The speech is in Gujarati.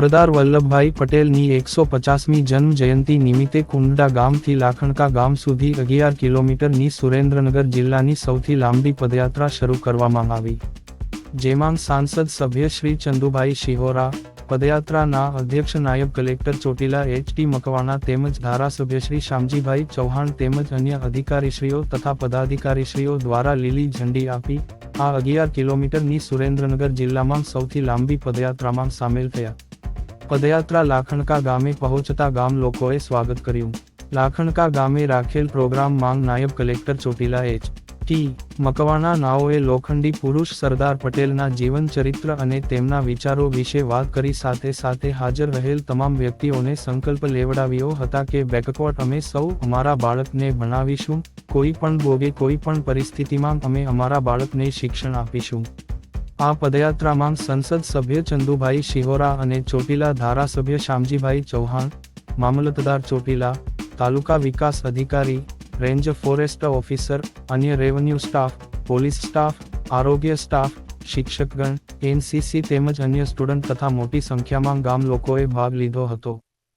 સરદાર વલ્લભભાઈ પટેલની એકસો પચાસમી જન્મ જયંતિ નિમિત્તે કુંડા ગામથી લાખણકા ગામ સુધી અગિયાર કિલોમીટરની સુરેન્દ્રનગર જિલ્લાની સૌથી લાંબી પદયાત્રા શરૂ કરવામાં આવી. જેમાં સાંસદ સભ્ય શ્રી ચંદુભાઈ શિહોરા, પદયાત્રાના અધ્યક્ષ નાયબ collector Chotila H T Makwana તેમજ ધારાસભ્ય શ્રી શામજીભાઈ ચૌહાણ તેમજ અન્ય અધિકારીશ્રીઓ તથા પદાધિકારીશ્રીઓ દ્વારા લીલી ઝંડી આપી, આ અગિયાર કિલોમીટરની સુરેન્દ્રનગર જિલ્લામાં સૌથી લાંબી પદયાત્રામાં સામેલ થયા. પદયાત્રા લાખણકા ગામે પહોંચતા ગામ લોકોએ સ્વાગત કર્યું. લાખણકા ગામે રાખેલ પ્રોગ્રામ માંગ નાયબ collector Chotila H. T. Makwana નાઓએ લોખંડી પુરુષ સરદાર પટેલના જીવન ચરિત્ર અને તેમના વિચારો વિશે વાત કરી સાથે સાથે હાજર રહેલ તમામ વ્યક્તિઓને સંકલ્પ લેવડાવ્યો હતા કે બેકવર્ડ અમે સૌ અમારા બાળકને ભણાવીશું, કોઈ પણ ભોગે કોઈ પણ પરિસ્થિતિમાં અમે અમારા બાળકને શિક્ષણ આપીશું. આ પદયાત્રામાં સંસદ સભ્ય ચંદુભાઈ શિહોરા અને ચોટીલા ધારાસભ્ય શામજીભાઈ ચૌહાણ, મામલતદાર ચોટીલા, તાલુકા વિકાસ અધિકારી, રેન્જ ફોરેસ્ટ ઓફિસર, અન્ય રેવન્યુ સ્ટાફ, પોલીસ સ્ટાફ, આરોગ્ય સ્ટાફ, શિક્ષકગણ, એનસીસી તેમજ અન્ય સ્ટુડન્ટ તથા મોટી સંખ્યામાં ગામ લોકોએ ભાગ લીધો હતો.